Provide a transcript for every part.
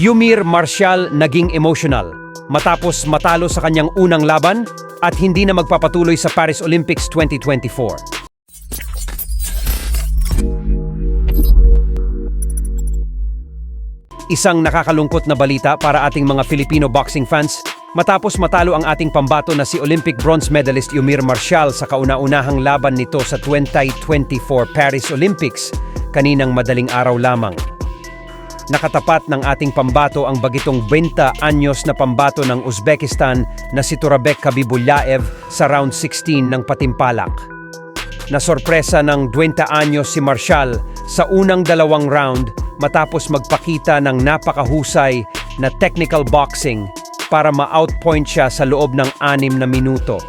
Yumir Martial naging emotional matapos matalo sa kanyang unang laban at hindi na magpapatuloy sa Paris Olympics 2024. Isang nakakalungkot na balita para ating mga Filipino boxing fans matapos matalo ang ating pambato na si Olympic bronze medalist Yumir Martial sa kauna-unahang laban nito sa 2024 Paris Olympics kaninang madaling araw lamang. Nakatapat ng ating pambato ang bagitong 20 anyos na pambato ng Uzbekistan na si Turabek Kabibulyaev sa round 16 ng Patimpalak. Nasorpresa ng 20 anyos si Marshall sa unang dalawang round matapos magpakita ng napakahusay na technical boxing para ma-outpoint siya sa loob ng anim na minuto.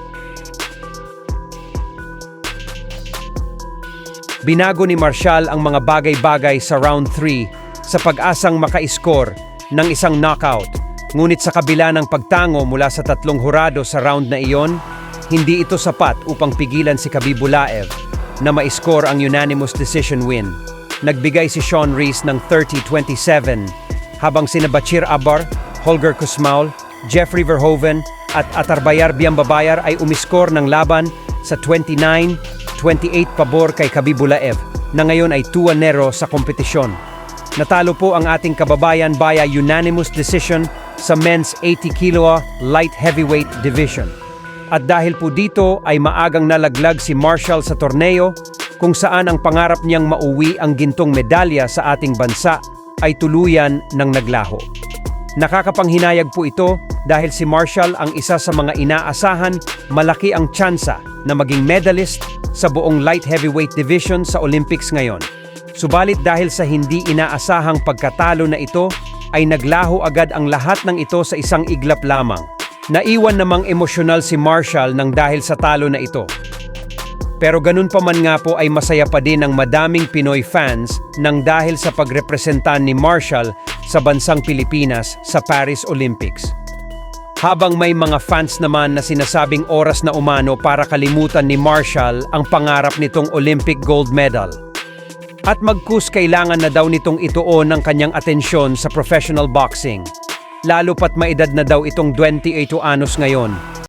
Binago ni Marshall ang mga bagay-bagay sa round 3 sa pag-asang maka-score ng isang knockout. Ngunit sa kabila ng pagtango mula sa tatlong hurado sa round na iyon, hindi ito sapat upang pigilan si Kabibulaev na ma-score ang unanimous decision win. Nagbigay si Sean Rees ng 30-27 habang sina Bachir Abar, Holger Kusmaul, Jeffrey Verhoeven at Atarbayar Biambabayar ay umiskor ng laban sa 29-28 pabor kay Kabibulaev na ngayon ay 2-0 sa kompetisyon. Natalo po ang ating kababayan via unanimous decision sa men's 80 kilo light heavyweight division. At dahil po dito ay maagang nalaglag si Marshall sa torneo kung saan ang pangarap niyang mauwi ang gintong medalya sa ating bansa ay tuluyan ng naglaho. Nakakapanghinayag po ito dahil si Marshall ang isa sa mga inaasahan malaki ang tsansa na maging medalist sa buong light heavyweight division sa Olympics ngayon. Subalit dahil sa hindi inaasahang pagkatalo na ito, ay naglaho agad ang lahat ng ito sa isang iglap lamang. Naiwan namang emosyonal si Marshall nang dahil sa talo na ito. Pero ganun pa man nga po ay masaya pa din ang madaming Pinoy fans nang dahil sa pagrepresentan ni Marshall sa bansang Pilipinas sa Paris Olympics. Habang may mga fans naman na sinasabing oras na umano para kalimutan ni Marshall ang pangarap nitong Olympic gold medal. At magkus kailangan na daw nitong ituon ng kanyang atensyon sa professional boxing. Lalo pat maedad na daw itong 28 anos ngayon